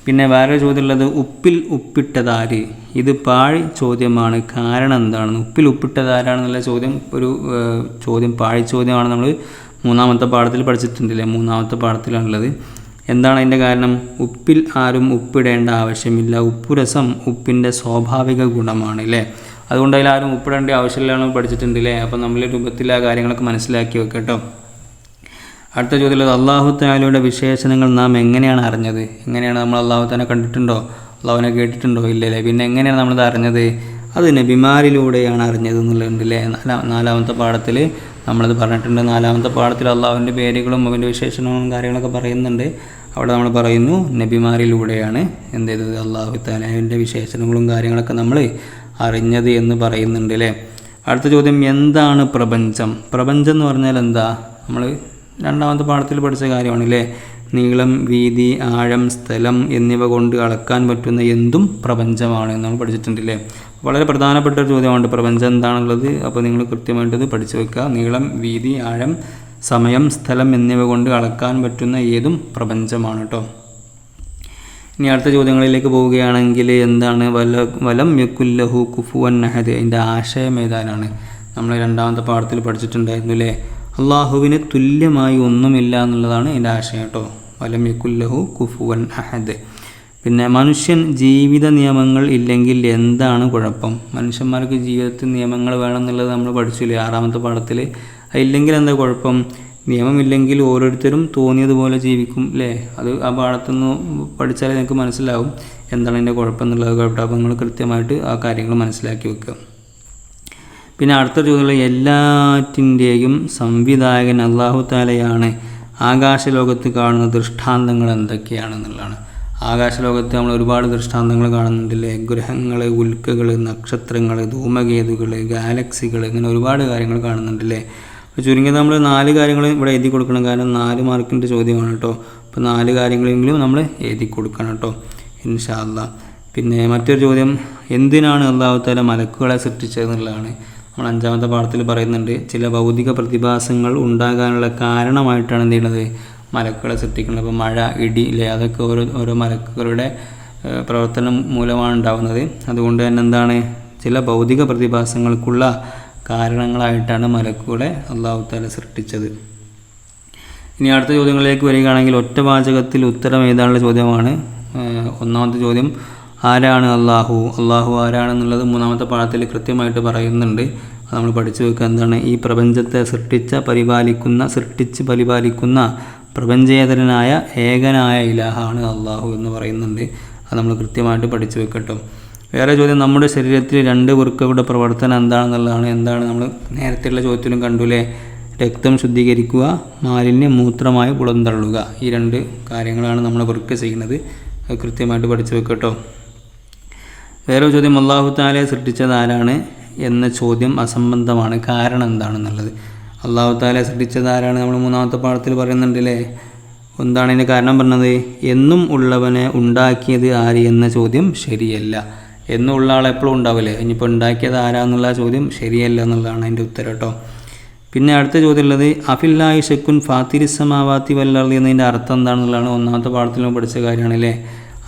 പിന്നെ വേറെ ചോദ്യമുള്ളത് ഉപ്പിൽ ഉപ്പിട്ടതാര്? ഇത് പാഴ് ചോദ്യമാണ്. കാരണം എന്താണെന്ന്? ഉപ്പിൽ ഉപ്പിട്ടതാരാണെന്നുള്ള ചോദ്യം ഒരു ചോദ്യം പാഴ് ചോദ്യമാണ് നമ്മൾ മൂന്നാമത്തെ പാഠത്തിൽ പഠിച്ചിട്ടുണ്ടല്ലേ? മൂന്നാമത്തെ പാഠത്തിലാണുള്ളത്. എന്താണ് അതിന്റെ കാരണം? ഉപ്പിൽ ആരും ഉപ്പിടേണ്ട ആവശ്യമില്ല. ഉപ്പുരസം ഉപ്പിന്റെ സ്വാഭാവിക ഗുണമാണ് അല്ലേ? അതുകൊണ്ട് അതിൽ ആരും ഉപ്പിടേണ്ട ആവശ്യമില്ലാന്ന് പഠിച്ചിട്ടുണ്ട് അല്ലേ അപ്പം നമ്മൾ രൂപത്തിൽ ആ കാര്യങ്ങളൊക്കെ മനസ്സിലാക്കി വെക്കട്ടോ അടുത്ത ചോദ്യം അള്ളാഹു താലയുടെ വിശേഷണങ്ങൾ നാം എങ്ങനെയാണ് അറിഞ്ഞത്? എങ്ങനെയാണ് നമ്മൾ അള്ളാഹു താനെ കണ്ടിട്ടുണ്ടോ? അള്ളാഹുവിനെ കേട്ടിട്ടുണ്ടോ? ഇല്ലല്ലേ. പിന്നെ എങ്ങനെയാണ് നമ്മളത് അറിഞ്ഞത്? അത് നബിമാരിലൂടെയാണ് അറിഞ്ഞത് എന്നുള്ളതുണ്ട് അല്ലേ നാലാമത്തെ പാഠത്തിൽ നമ്മളത് പറഞ്ഞിട്ടുണ്ട്. നാലാമത്തെ പാഠത്തിൽ അള്ളാഹുവിന്റെ പേരുകളും അവന്റെ വിശേഷണങ്ങളും കാര്യങ്ങളൊക്കെ പറയുന്നുണ്ട്. അവിടെ നമ്മൾ പറയുന്നു നബിമാരിലൂടെയാണ് എന്ത് ചെയ്തത്? അള്ളാഹു താലാവിന്റെ വിശേഷണങ്ങളും കാര്യങ്ങളൊക്കെ നമ്മൾ അറിഞ്ഞത് എന്ന് പറയുന്നുണ്ട് അല്ലേ അടുത്ത ചോദ്യം എന്താണ് പ്രപഞ്ചം? പ്രപഞ്ചം എന്ന് പറഞ്ഞാൽ എന്താ? നമ്മൾ രണ്ടാമത്തെ പാഠത്തിൽ പഠിച്ച കാര്യമാണ് അല്ലേ നീളം വീതി ആഴം സ്ഥലം എന്നിവ കൊണ്ട് അളക്കാൻ പറ്റുന്ന എന്തും പ്രപഞ്ചമാണ് നമ്മൾ പഠിച്ചിട്ടുണ്ടല്ലേ? വളരെ പ്രധാനപ്പെട്ട ഒരു ചോദ്യമാണ് പ്രപഞ്ചം എന്താണുള്ളത്? അപ്പോൾ നിങ്ങൾ കൃത്യമായിട്ട് ഇത് പഠിച്ചു വെക്കുക. നീളം വീതി ആഴം സമയം സ്ഥലം എന്നിവ കൊണ്ട് അളക്കാൻ പറ്റുന്ന ഏതും പ്രപഞ്ചമാണ് കേട്ടോ. ഇനി അടുത്ത ചോദ്യങ്ങളിലേക്ക് പോവുകയാണെങ്കിൽ എന്താണ്? വല വലം യക്കുല്ലഹു കുഫുവൻ നഹദ് അതിന്റെ ആശയം ഏതാനാണ്? നമ്മൾ രണ്ടാമത്തെ പാഠത്തിൽ പഠിച്ചിട്ടുണ്ടായിരുന്നു അല്ലേ? അള്ളാഹുവിന് തുല്യമായി ഒന്നുമില്ല എന്നുള്ളതാണ് എന്റെ ആശയം കേട്ടോ. വലമിക്കുല്ലഹു കുഫുവൻ അഹദ്. പിന്നെ മനുഷ്യൻ ജീവിത നിയമങ്ങൾ ഇല്ലെങ്കിൽ എന്താണ് കുഴപ്പം? മനുഷ്യന്മാർക്ക് ജീവിതത്തിൽ നിയമങ്ങൾ വേണം എന്നുള്ളത് നമ്മൾ പഠിച്ചില്ലേ ആറാമത്തെ പാഠത്തിൽ ഇല്ലെങ്കിൽ എന്താ കുഴപ്പം? നിയമമില്ലെങ്കിൽ ഓരോരുത്തരും തോന്നിയതുപോലെ ജീവിക്കും അല്ലേ അത് ആ പാഠത്തുനിന്ന് പഠിച്ചാലേ നിങ്ങൾക്ക് മനസ്സിലാവും. എന്താണ് എന്റെ കുഴപ്പം എന്നുള്ളത് കുഴപ്പം അപ്പോൾ നിങ്ങൾ കൃത്യമായിട്ട് ആ കാര്യങ്ങൾ മനസ്സിലാക്കി വെക്കുക. പിന്നെ അടുത്ത ചോദ്യമുള്ള എല്ലാറ്റിന്റെയും സംവിധായകൻ അള്ളാഹു താലയാണ് ആകാശലോകത്ത് കാണുന്ന ദൃഷ്ടാന്തങ്ങൾ എന്തൊക്കെയാണെന്നുള്ളതാണ്. ആകാശലോകത്ത് നമ്മൾ ഒരുപാട് ദൃഷ്ടാന്തങ്ങൾ കാണുന്നുണ്ടല്ലേ ഗ്രഹങ്ങൾ ഉൽക്കകൾ നക്ഷത്രങ്ങൾ ധൂമകേതുകൾ ഗാലക്സികൾ ഇങ്ങനെ ഒരുപാട് കാര്യങ്ങൾ കാണുന്നുണ്ടല്ലേ അപ്പോൾ ചുരുങ്ങിയത് നമ്മൾ നാല് കാര്യങ്ങൾ ഇവിടെ എഴുതി കൊടുക്കണം. കാരണം നാല് മാർക്കിന്റെ ചോദ്യമാണ് കേട്ടോ. അപ്പോൾ നാല് കാര്യങ്ങളെങ്കിലും നമ്മൾ എഴുതി കൊടുക്കണം കേട്ടോ. ഇൻഷാല്ല പിന്നെ മറ്റൊരു ചോദ്യം എന്തിനാണ് അള്ളാഹു താല മലക്കുകളെ സൃഷ്ടിച്ചതെന്നുള്ളതാണ് നമ്മൾ അഞ്ചാമത്തെ പാഠത്തിൽ പറയുന്നുണ്ട് ചില ഭൗതിക പ്രതിഭാസങ്ങൾ ഉണ്ടാകാനുള്ള കാരണമായിട്ടാണ് എന്ത് ചെയ്യുന്നത്? മലക്കുകളെ സൃഷ്ടിക്കുന്നത്. അപ്പോൾ മഴ ഇടി ഇല്ലേ? അതൊക്കെ ഓരോ ഓരോ മലക്കുകളുടെ പ്രവർത്തനം മൂലമാണ് ഉണ്ടാകുന്നത് അതുകൊണ്ട് തന്നെ എന്താണ്? ചില ഭൗതിക പ്രതിഭാസങ്ങൾക്കുള്ള കാരണങ്ങളായിട്ടാണ് മലക്കുകളെ അള്ളാഹു താല സൃഷ്ടിച്ചത്. ഇനി അടുത്ത ചോദ്യങ്ങളിലേക്ക് വരികയാണെങ്കിൽ ഒറ്റ വാചകത്തിൽ ഉത്തരം എഴുതാനുള്ള ചോദ്യമാണ്. ഒന്നാമത്തെ ചോദ്യം ആരാണ് അള്ളാഹു അള്ളാഹു ആരാണെന്നുള്ളത് മൂന്നാമത്തെ പാഠത്തിൽ കൃത്യമായിട്ട് പറയുന്നുണ്ട്. അത് നമ്മൾ പഠിച്ചു വെക്കുക എന്താണ്? ഈ പ്രപഞ്ചത്തെ സൃഷ്ടിച്ച പരിപാലിക്കുന്ന സൃഷ്ടിച്ച് പരിപാലിക്കുന്ന പ്രപഞ്ചേതരനായ ഏകനായ ഇലാഹാണ് അള്ളാഹു എന്ന് പറയുന്നുണ്ട്. അത് നമ്മൾ കൃത്യമായിട്ട് പഠിച്ചു വെക്കട്ടോ വേറെ ചോദ്യം നമ്മുടെ ശരീരത്തിൽ രണ്ട് വൃക്കകളുടെ പ്രവർത്തനം എന്താണെന്നുള്ളതാണ്. എന്താണ് നമ്മൾ നേരത്തെയുള്ള ചോദ്യത്തിലും കണ്ടുല്ലേ? രക്തം ശുദ്ധീകരിക്കുക മാലിന്യം മൂത്രമായി പുറന്തള്ളുക ഈ രണ്ട് കാര്യങ്ങളാണ് നമ്മൾ വൃക്ക ചെയ്യുന്നത്. അത് കൃത്യമായിട്ട് പഠിച്ചു വെക്കട്ടോ വേറെ ചോദ്യം അള്ളാഹു താലെ സൃഷ്ടിച്ചത് ആരാണ് എന്ന ചോദ്യം അസംബന്ധമാണ്. കാരണം എന്താണെന്നുള്ളത്. അള്ളാഹു താലെ സൃഷ്ടിച്ചത് ആരാണ് നമ്മൾ മൂന്നാമത്തെ പാഠത്തിൽ പറയുന്നുണ്ടല്ലേ? എന്താണ് ഇതിന് കാരണം പറഞ്ഞത്? എന്നും ഉള്ളവനെ ഉണ്ടാക്കിയത് ആര് എന്ന ചോദ്യം ശരിയല്ല. എന്നും ഉള്ള ആൾ എപ്പോഴും ഉണ്ടാവില്ലേ? ഇനിയിപ്പോൾ ഉണ്ടാക്കിയത് ആരാന്നുള്ള ചോദ്യം ശരിയല്ല എന്നുള്ളതാണ് അതിന്റെ ഉത്തരം കേട്ടോ. പിന്നെ അടുത്ത ചോദ്യം ഉള്ളത് അഫില്ലായി ഷെക്കുൻ ഫാത്തിരിസമാവാത്തി വല്ലർദി എന്നതിന്റെ അർത്ഥം എന്താണെന്നുള്ളതാണ് ഒന്നാമത്തെ പാഠത്തിൽ പഠിച്ച കാര്യമാണല്ലേ?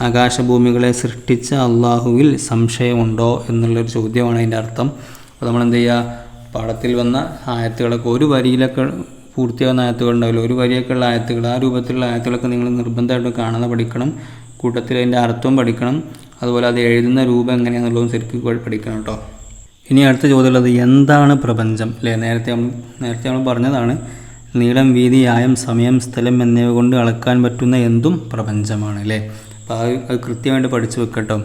ആകാശഭൂമികളെ സൃഷ്ടിച്ച അള്ളാഹുവിൽ സംശയമുണ്ടോ എന്നുള്ളൊരു ചോദ്യമാണ് അതിന്റെ അർത്ഥം. അപ്പോൾ നമ്മൾ എന്ത് ചെയ്യുക? പാഠത്തിൽ വന്ന ആയത്തുകളൊക്കെ ഒരു വരിയിലൊക്കെ പൂർത്തിയാവുന്ന ആയത്തുകൾ ഉണ്ടാവില്ല. ഒരു വരിയൊക്കെ ഉള്ള ആയത്തുകൾ ആ രൂപത്തിലുള്ള ആയത്തുകളൊക്കെ നിങ്ങൾ നിർബന്ധമായിട്ട് കാണാതെ പഠിക്കണം. കൂട്ടത്തിൽ അതിന്റെ അർത്ഥവും പഠിക്കണം. അതുപോലെ അത് എഴുതുന്ന രൂപം എങ്ങനെയാണെന്നുള്ളതും ശരിക്കും പഠിക്കണം കേട്ടോ. ഇനി അടുത്ത ചോദ്യമുള്ളത് എന്താണ് പ്രപഞ്ചം? അല്ലേ? നേരത്തെ നേരത്തെ നമ്മൾ പറഞ്ഞതാണ് നീളം വീതി ആയം സമയം സ്ഥലം എന്നിവ കൊണ്ട് അളക്കാൻ പറ്റുന്ന എന്തും പ്രപഞ്ചമാണ് അല്ലേ? അപ്പോൾ അത് കൃത്യമായിട്ട് പഠിച്ചു വെക്കട്ടോ.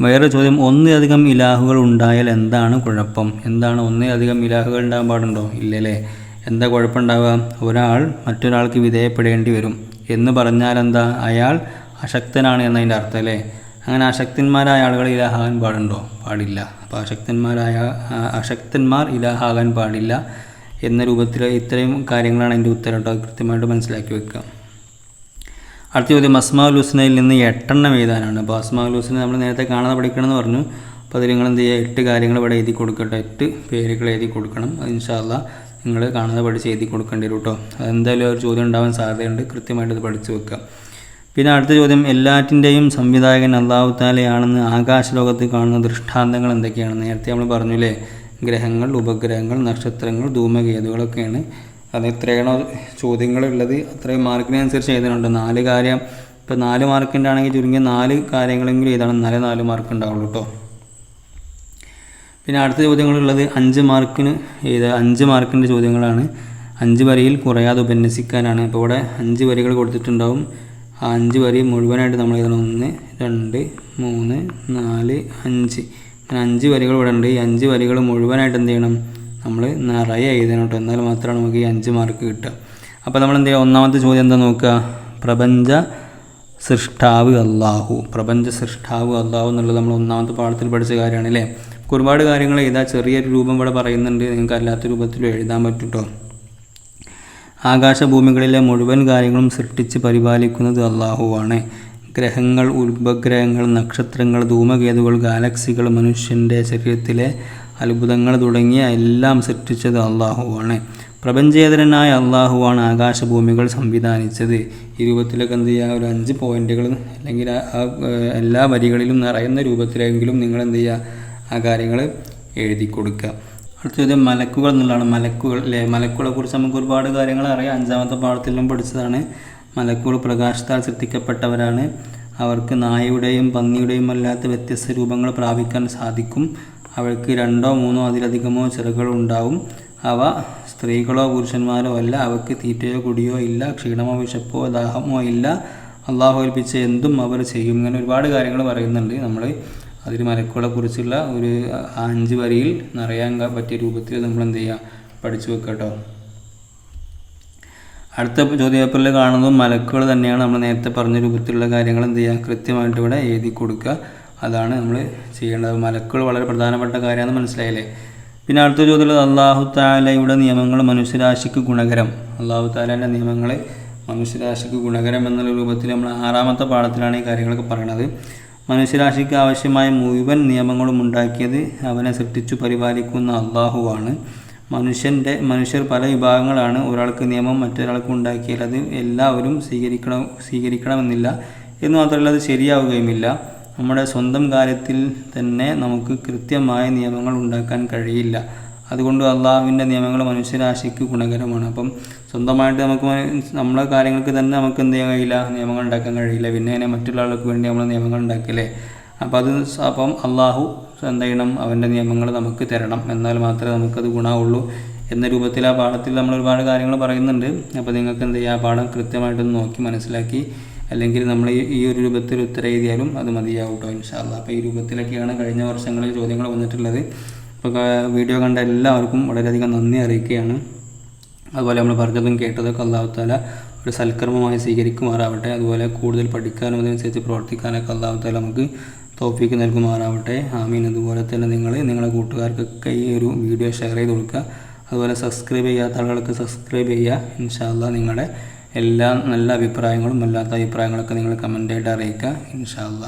വേറെ ചോദ്യം ഒന്നിലധികം ഇലാഹുകൾ ഉണ്ടായാൽ എന്താണ് കുഴപ്പം? എന്താണ് ഒന്നിലധികം ഇലാഹുകൾ ഉണ്ടാകാൻ പാടുണ്ടോ? ഇല്ലല്ലേ. എന്താ കുഴപ്പമുണ്ടാവുക? ഒരാൾ മറ്റൊരാൾക്ക് വിധേയപ്പെടേണ്ടി വരും. എന്ന് പറഞ്ഞാൽ എന്താ? അയാൾ അശക്തനാണ് എന്നതിന്റെ അർത്ഥം അല്ലേ? അങ്ങനെ അശക്തന്മാരായ ആളുകൾ ഇലാഹാകാൻ പാടുണ്ടോ? പാടില്ല. അപ്പോൾ അശക്തന്മാരായ അശക്തന്മാർ ഇലാഹാകാൻ പാടില്ല എന്ന രൂപത്തിൽ ഇത്രയും കാര്യങ്ങളാണ് എന്റെ ഉത്തരം കൃത്യമായിട്ട് മനസ്സിലാക്കി വെക്കുക. അടുത്ത ചോദ്യം അസ്മാഉൽ ഹുസ്നയിൽ നിന്ന് എട്ടെണ്ണം എഴുതാനാണ്. അപ്പോൾ അസ്മാഉൽ ഹുസ്ന നമ്മൾ നേരത്തെ കാണാതെ പഠിക്കണമെന്ന് പറഞ്ഞു. അപ്പോൾ അതിൽ നിങ്ങൾ എന്ത് ചെയ്യുക? എട്ട് കാര്യങ്ങൾ ഇവിടെ എഴുതി കൊടുക്കട്ടെ. എട്ട് പേരുകൾ എഴുതി കൊടുക്കണം. അത് ഇൻഷാല്ല നിങ്ങൾ കാണാതെ പഠിച്ച് എഴുതി കൊടുക്കേണ്ടി വരും കേട്ടോ. അതെന്തായാലും ഒരു ചോദ്യം ഉണ്ടാവാൻ സാധ്യതയുണ്ട്. കൃത്യമായിട്ട് അത് പഠിച്ചു വെക്കുക. പിന്നെ അടുത്ത ചോദ്യം എല്ലാറ്റിന്റെയും സംവിധായകൻ അള്ളാഹു താലയാണെന്ന് ആകാശലോകത്ത് കാണുന്ന ദൃഷ്ടാന്തങ്ങൾ എന്തൊക്കെയാണ്? നേരത്തെ നമ്മൾ പറഞ്ഞില്ലേ ഗ്രഹങ്ങൾ ഉപഗ്രഹങ്ങൾ നക്ഷത്രങ്ങൾ ധൂമകേതുകളൊക്കെയാണ് അത് എത്രയാണോ ചോദ്യങ്ങളുള്ളത്? അത്രയും മാർക്കിനനുസരിച്ച് എഴുതാനുണ്ട് നാല് കാര്യം. ഇപ്പോൾ നാല് മാർക്കിന്റെ ആണെങ്കിൽ ചുരുങ്ങിയ നാല് കാര്യങ്ങളെങ്കിലും എഴുതണം. നല്ല നാല് മാർക്ക് ഉണ്ടാവുള്ളൂ കേട്ടോ പിന്നെ അടുത്ത ചോദ്യങ്ങളുള്ളത് അഞ്ച് മാർക്കിന് ഏത് അഞ്ച് മാർക്കിന്റെ ചോദ്യങ്ങളാണ്. അഞ്ച് വരിയിൽ കുറയാതെ ഉപന്യസിക്കാനാണ്. അപ്പോൾ ഇവിടെ അഞ്ച് വരികൾ കൊടുത്തിട്ടുണ്ടാവും. ആ അഞ്ച് വരി മുഴുവനായിട്ട് നമ്മൾ എഴുതണം. ഒന്ന് രണ്ട് മൂന്ന് നാല് അഞ്ച്. അഞ്ച് വരികൾ ഇവിടെ ഉണ്ട്. ഈ അഞ്ച് വരികൾ മുഴുവനായിട്ട് എന്ത് ചെയ്യണം? നമ്മൾ നിറയെ എഴുതണം കേട്ടോ. എന്നാൽ മാത്രമാണ് നമുക്ക് ഈ അഞ്ച് മാർക്ക് കിട്ടുക. അപ്പോൾ നമ്മൾ എന്ത് ചെയ്യുക ഒന്നാമത്തെ ചോദ്യം എന്താ നോക്കുക? പ്രപഞ്ച സൃഷ്ടാവ് അള്ളാഹു പ്രപഞ്ച സൃഷ്ടാവ് അള്ളാഹു എന്നുള്ളത് നമ്മൾ ഒന്നാമത്തെ പാഠത്തിൽ പഠിച്ച കാര്യമാണ് അല്ലേ? ഒരുപാട് കാര്യങ്ങൾ എഴുതാ ചെറിയൊരു രൂപം ഇവിടെ പറയുന്നുണ്ട്. നിങ്ങൾക്ക് അല്ലാത്ത രൂപത്തിലും എഴുതാൻ പറ്റും ആകാശഭൂമികളിലെ മുഴുവൻ കാര്യങ്ങളും സൃഷ്ടിച്ച് പരിപാലിക്കുന്നത് അള്ളാഹുവാണ് ഗ്രഹങ്ങൾ ഉപഗ്രഹങ്ങൾ നക്ഷത്രങ്ങൾ ധൂമകേതുകൾ ഗാലക്സികൾ മനുഷ്യന്റെ ശരീരത്തിലെ അത്ഭുതങ്ങൾ തുടങ്ങിയ എല്ലാം സൃഷ്ടിച്ചത് അള്ളാഹുവാണ്. പ്രപഞ്ചേതരനായ അള്ളാഹുവാണ് ആകാശഭൂമികൾ സംവിധാനിച്ചത്. ഈ രൂപത്തിലൊക്കെ എന്ത് ചെയ്യുക? ഒരു അഞ്ച് പോയിന്റുകൾ അല്ലെങ്കിൽ ആ എല്ലാ വരികളിലും നിറയുന്ന രൂപത്തിലെങ്കിലും നിങ്ങൾ എന്ത് ചെയ്യുക? ആ കാര്യങ്ങൾ എഴുതി കൊടുക്കുക. അടുത്തത് മലക്കുകൾ എന്നുള്ളതാണ്. മലക്കുകൾ അല്ലേ? മലക്കുകളെ കുറിച്ച് നമുക്ക് ഒരുപാട് കാര്യങ്ങൾ അറിയാം. അഞ്ചാമത്തെ പാഠത്തിലും പഠിച്ചതാണ്. മലക്കുകൾ പ്രകാശത്താൽ സൃഷ്ടിക്കപ്പെട്ടവരാണ്. അവർക്ക് നായയുടെയും പന്നിയുടെയും അല്ലാത്ത വ്യത്യസ്ത രൂപങ്ങൾ പ്രാപിക്കാൻ സാധിക്കും. അവർക്ക് രണ്ടോ മൂന്നോ അതിലധികമോ ചിറകൾ ഉണ്ടാവും അവ സ്ത്രീകളോ പുരുഷന്മാരോ അല്ല. അവയ്ക്ക് തീറ്റയോ കുടിയോ ഇല്ല ക്ഷീണമോ വിശപ്പോ ദാഹമോ ഇല്ല. അള്ളാഹു ഏൽപ്പിച്ച എന്തും അവർ ചെയ്യും. ഇങ്ങനെ ഒരുപാട് കാര്യങ്ങൾ പറയുന്നുണ്ട്. നമ്മൾ അതിൽ മലക്കുകളെ കുറിച്ചുള്ള ഒരു അഞ്ച് വരിയിൽ നിറയാൻ പറ്റിയ രൂപത്തിൽ നമ്മൾ എന്ത് ചെയ്യുക പഠിച്ചു വെക്കട്ടോ അടുത്ത ചോദ്യപേപ്പറിൽ കാണുന്നതും മലക്കുകൾ തന്നെയാണ്. നമ്മൾ നേരത്തെ പറഞ്ഞ രൂപത്തിലുള്ള കാര്യങ്ങൾ എന്ത് ചെയ്യുക കൃത്യമായിട്ട് ഇവിടെ എഴുതി കൊടുക്കുക അതാണ് നമ്മൾ ചെയ്യേണ്ടത്. മലക്കുകൾ വളരെ പ്രധാനപ്പെട്ട കാര്യമാണെന്ന് മനസ്സിലായില്ലേ? പിന്നെ അടുത്ത ചോദ്യമുള്ളത് അള്ളാഹു താലയുടെ നിയമങ്ങൾ മനുഷ്യരാശിക്ക് ഗുണകരം. അള്ളാഹു താലേന്റെ നിയമങ്ങൾ മനുഷ്യരാശിക്ക് ഗുണകരം എന്നുള്ള രൂപത്തിൽ നമ്മൾ ആറാമത്തെ പാഠത്തിലാണ് ഈ കാര്യങ്ങളൊക്കെ പറയണത്. മനുഷ്യരാശിക്ക് ആവശ്യമായ മുഴുവൻ നിയമങ്ങളും ഉണ്ടാക്കിയത് അവനെ സൃഷ്ടിച്ചു പരിപാലിക്കുന്ന അള്ളാഹുവാണ് മനുഷ്യന്റെ മനുഷ്യർ പല വിഭാഗങ്ങളാണ്. ഒരാൾക്ക് നിയമം മറ്റൊരാൾക്ക് ഉണ്ടാക്കിയാൽ അത് എല്ലാവരും സ്വീകരിക്കണം സ്വീകരിക്കണമെന്നില്ല. എന്ന് മാത്രമല്ല അത് ശരിയാവുകയുമില്ല. നമ്മുടെ സ്വന്തം കാര്യത്തിൽ തന്നെ നമുക്ക് കൃത്യമായ നിയമങ്ങൾ ഉണ്ടാക്കാൻ കഴിയില്ല. അതുകൊണ്ട് അള്ളാഹുവിന്റെ നിയമങ്ങൾ മനുഷ്യരാശിക്ക് ഗുണകരമാണ്. അപ്പം സ്വന്തമായിട്ട് നമുക്ക് നമ്മളെ കാര്യങ്ങൾക്ക് തന്നെ നമുക്ക് എന്ത് ചെയ്യാൻ കഴിയില്ല? നിയമങ്ങൾ ഉണ്ടാക്കാൻ കഴിയില്ല. പിന്നെ അതിനെ മറ്റുള്ള ആൾക്ക് വേണ്ടി നമ്മൾ നിയമങ്ങൾ ഉണ്ടാക്കില്ലേ? അപ്പോൾ അത് അപ്പം അള്ളാഹു എന്ത് ചെയ്യണം? അവന്റെ നിയമങ്ങൾ നമുക്ക് തരണം. എന്നാൽ മാത്രമേ നമുക്കത് ഗുണമുള്ളൂ എന്ന രൂപത്തിൽ ആ പാഠത്തിൽ നമ്മൾ ഒരുപാട് കാര്യങ്ങൾ പറയുന്നുണ്ട്. അപ്പോൾ നിങ്ങൾക്ക് എന്ത് ചെയ്യുക ആ പാഠം കൃത്യമായിട്ടൊന്ന് നോക്കി മനസ്സിലാക്കി അല്ലെങ്കിൽ നമ്മൾ ഈ ഒരു രൂപത്തിൽ ഉത്തരം എഴുതിയാലും അത് മതിയാവും കേട്ടോ ഇൻഷാല്ല അപ്പോൾ ഈ രൂപത്തിലൊക്കെയാണ് കഴിഞ്ഞ വർഷങ്ങളിൽ ചോദ്യങ്ങൾ വന്നിട്ടുള്ളത്. അപ്പോൾ വീഡിയോ കണ്ട എല്ലാവർക്കും വളരെയധികം നന്ദി അറിയിക്കുകയാണ്. അതുപോലെ നമ്മൾ പറഞ്ഞതും കേട്ടതൊക്കെ അള്ളാഹുത്താല ഒരു സൽക്കർമ്മമായി സ്വീകരിക്കുമാറാവട്ടെ. അതുപോലെ കൂടുതൽ പഠിക്കാനും അതിനനുസരിച്ച് പ്രവർത്തിക്കാനൊക്കെ അള്ളാഹുത്താല നമുക്ക് തോപ്പിക്ക് നൽകുമാറാവട്ടെ. ആമീൻ. അതുപോലെ തന്നെ നിങ്ങൾ നിങ്ങളുടെ കൂട്ടുകാർക്കൊക്കെ ഈ ഒരു വീഡിയോ ഷെയർ ചെയ്ത് കൊടുക്കുക. അതുപോലെ സബ്സ്ക്രൈബ് ചെയ്യാത്ത ആളുകൾക്ക് സബ്സ്ക്രൈബ് ചെയ്യുക. ഇൻഷാല്ല നിങ്ങളുടെ എല്ലാ നല്ല അഭിപ്രായങ്ങളും അല്ലാത്ത അഭിപ്രായങ്ങളൊക്കെ നിങ്ങൾ കമന്റായിട്ട് അറിയിക്കുക ഇൻഷാല്ല